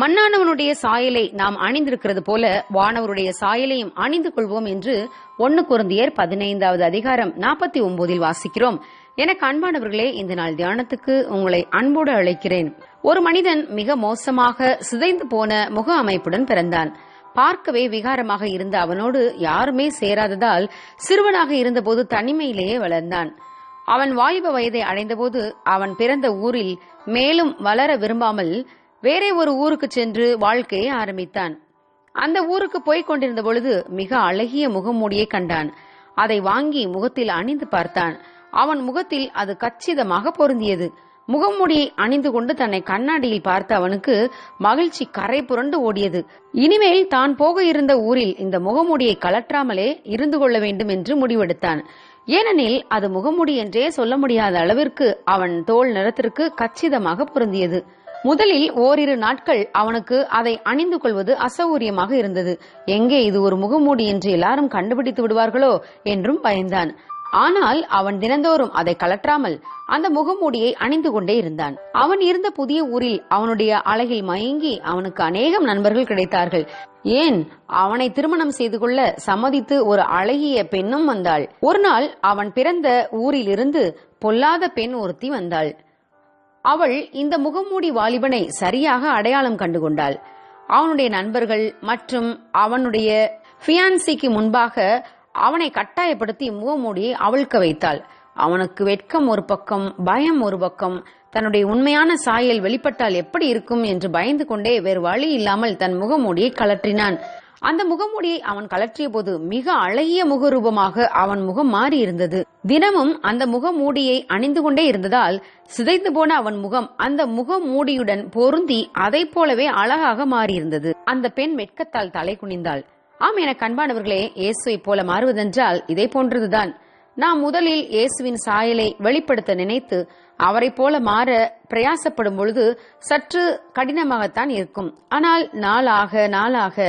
மண்ணானவனுடைய சாயலை நாம் அணிந்திருக்கிறது போல வானவருடைய சாயலையும் அணிந்து கொள்வோம் என்று ஒன்னு குருந்தியர் பதினைந்தாவது அதிகாரம் நாற்பத்தி ஒன்பதில் வாசிக்கிறோம். எனக்கு அன்பானவர்களே இந்த நாள் தியானத்துக்கு உங்களை அன்போடு அழைக்கிறேன். ஒரு மனிதன் மிக மோசமாக சிதைந்து போன முக அமைப்புடன் பிறந்தான். பார்க்கவே விகாரமாக இருந்த அவனோடு யாருமே சேராததால் சிறுவனாக இருந்தபோது தனிமையிலேயே வளர்ந்தான். அவன் வாலிப வயதை அடைந்தபோது அவன் பிறந்த ஊரில் மேலும் வளர விரும்பாமல் வேறே ஒரு ஊருக்கு சென்று வாழ்க்கையை ஆரம்பித்தான். அந்த ஊருக்கு போய்க் கொண்டிருந்த பொழுது மிக அழகிய முகமூடியை கண்டான். அதை வாங்கி முகத்தில் அணிந்து பார்த்தான். அவன் முகத்தில் அது கச்சிதமாக பொருந்தியது. முகமூடியை அணிந்து கொண்டு தன்னை கண்ணாடியில் பார்த்த அவனுக்கு மகிழ்ச்சி கரை புரண்டு ஓடியது. இனிமேல் தான் போக இருந்த ஊரில் இந்த முகமூடியை கலற்றாமலே இருந்து கொள்ள வேண்டும் என்று முடிவெடுத்தான். ஏனெனில் அது முகமூடி என்றே சொல்ல முடியாத அளவிற்கு அவன் தோல் நிறத்திற்கு கச்சிதமாக பொருந்தியது. முதலில் ஓரிரு நாட்கள் அவனுக்கு அதை அணிந்து கொள்வது அசௌகரியமாக இருந்தது. எங்கே இது ஒரு முகமூடி என்று எல்லாரும் கண்டுபிடித்து விடுவார்களோ என்றும் பயந்தான். ஆனால் அவன் தினந்தோறும் அதை கலற்றாமல் அந்த முகமூடியை அணிந்து கொண்டே இருந்தான். அவன் இருந்த புதிய ஊரில் அவனுடைய அழகில் மயங்கி அவனுக்கு அநேகம் நண்பர்கள் கிடைத்தார்கள். ஏன்? அவனை திருமணம் செய்து கொள்ள சம்மதித்து ஒரு அழகிய பெண்ணும் வந்தாள். ஒரு நாள் அவன் பிறந்த ஊரிலிருந்து பொல்லாத பெண் ஒருத்தி வந்தாள். அவள் இந்த முகமூடி வாலிபனை சரியாக அடையாளம் கண்டு கொண்டாள் அவனுடைய நண்பர்கள் மற்றும் அவனுடைய ஃபியான்சிக்கு முன்பாக அவனை கட்டாயப்படுத்தி முகமூடியை அவிழ்க்க வைத்தாள். அவனுக்கு வெட்கம் ஒரு பக்கம் பயம் ஒரு பக்கம். தன்னுடைய உண்மையான சாயல் வெளிப்பட்டால் எப்படி இருக்கும் என்று பயந்து கொண்டே வேறு வழி இல்லாமல் தன் முகமூடியை கலற்றினான். அந்த முகமூடியை அவன் கலற்றிய போது மிக அழகிய முகரூபமாக அவன் முகம் மாறி இருந்தது. தினமும் அந்த முகமூடியை அணிந்து கொண்டே இருந்ததால் சிதைந்து போன அவன் முகம் அந்த முகமூடியுடன் பொருந்தி அதை போலவே அழகாக மாறியிருந்தது. அந்த பெண் வெட்கத்தால் தலை குனிந்தாள். ஆம் என கண்பானவர்களே இயேசுவை போல மாறுவதென்றால் இதை போன்றதுதான் நாம் முதலில் இயேசுவின் சாயலை வெளிப்படுத்த நினைத்து அவரை போல மாற பிரயாசப்படும் பொழுது சற்று கடினமாகத்தான் இருக்கும். ஆனால் நாளாக நாளாக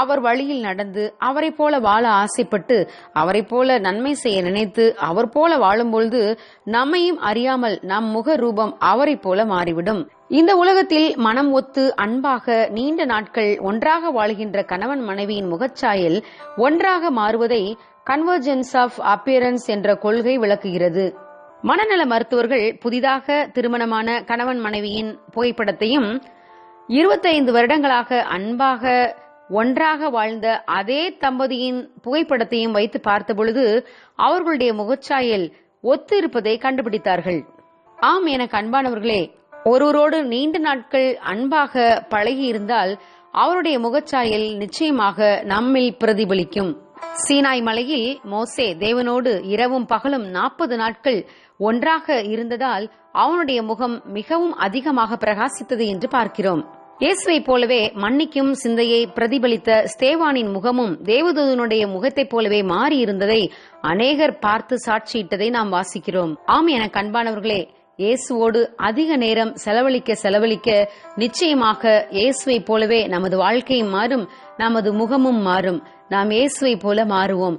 அவர் வழியில் நடந்து அவரை போல வாழ ஆசைப்பட்டு அவரை போல நன்மை செய்ய நினைத்து அவர் போல வாழும் பொழுது நம்மையும் அறியாமல் நம் முக ரூபம் அவரை போல மாறிவிடும். இந்த உலகத்தில் மனம் ஒத்து அன்பாக நீண்ட நாட்கள் ஒன்றாக வாழ்கின்ற கணவன் மனைவியின் முகச்சாயல் ஒன்றாக மாறுவதை கன்வர்ஜென்ஸ் ஆஃப் அப்பியரன்ஸ் என்ற கொள்கை விளக்குகிறது. மனநல மருத்துவர்கள் புதிதாக திருமணமான கணவன் மனைவியின் புகைப்படத்தையும் இருபத்தைந்து வருடங்களாக அன்பாக ஒன்றாக வாழ்ந்த அதே தம்பதியின் புகைப்படத்தையும் வைத்து பார்த்த பொழுது அவர்களுடைய முகச்சாயல் ஒத்து இருப்பதை கண்டுபிடித்தார்கள். ஆம் என அன்பானவர்களே ஒருவரோடு நீண்ட நாட்கள் அன்பாக பழகி இருந்தால் அவருடைய முகச்சாயல் நிச்சயமாக நம்மில் பிரதிபலிக்கும். சீனாய் மலையில் மோசே தேவனோடு இரவும் பகலும் நாற்பது நாட்கள் ஒன்றாக இருந்ததால் அவனுடைய முகம் மிகவும் அதிகமாக பிரகாசித்தது என்று பார்க்கிறோம். இயேசுவை போலவே மன்னிக்கும் சிந்தையை பிரதிபலித்த ஸ்தேவானின் முகமும் தேவதூதனுடைய முகத்தைப் போலவே மாறி இருந்ததை அநேகர் பார்த்து சாட்சியிட்டதை நாம் வாசிக்கிறோம். ஆம் என கண்பானவர்களே இயேசுவோடு அதிக நேரம் செலவழிக்க செலவழிக்க நிச்சயமாக இயேசுவை போலவே நமது வாழ்க்கையும் மாறும் நமது முகமும் மாறும். நாம் இயேசுவை போல மாறுவோம்.